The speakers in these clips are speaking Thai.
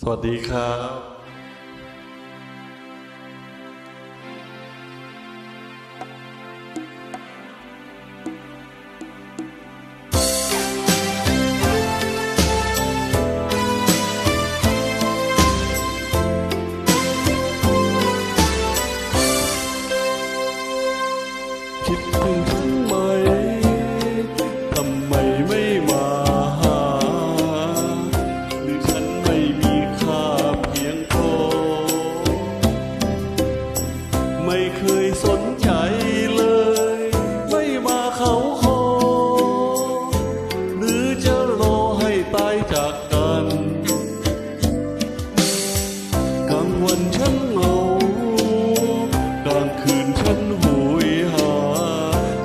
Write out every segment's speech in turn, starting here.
สวัสดีครับ คหรือจะรอให้ตาจากกันกลางวันฉันเหงากลางคืนฉันหยหา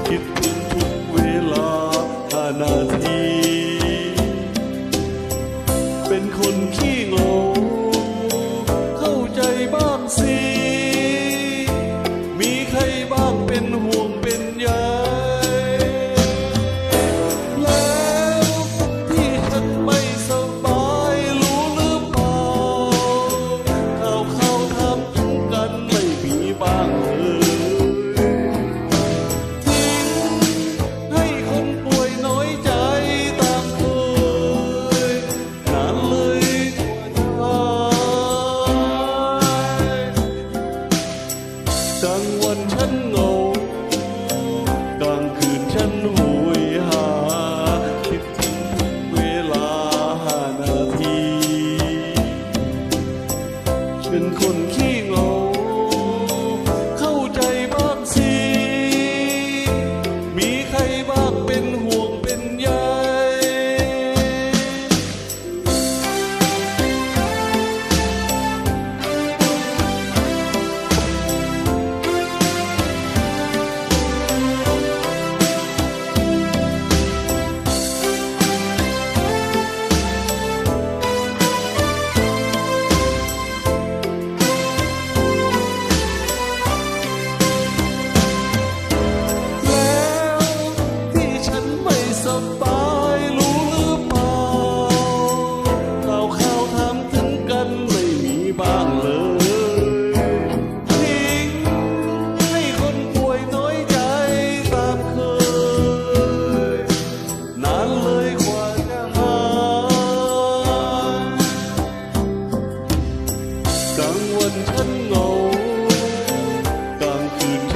คิดถึงทุกเวลาห้านาที เป็นคน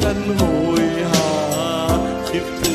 กันโหยหาคิดถึง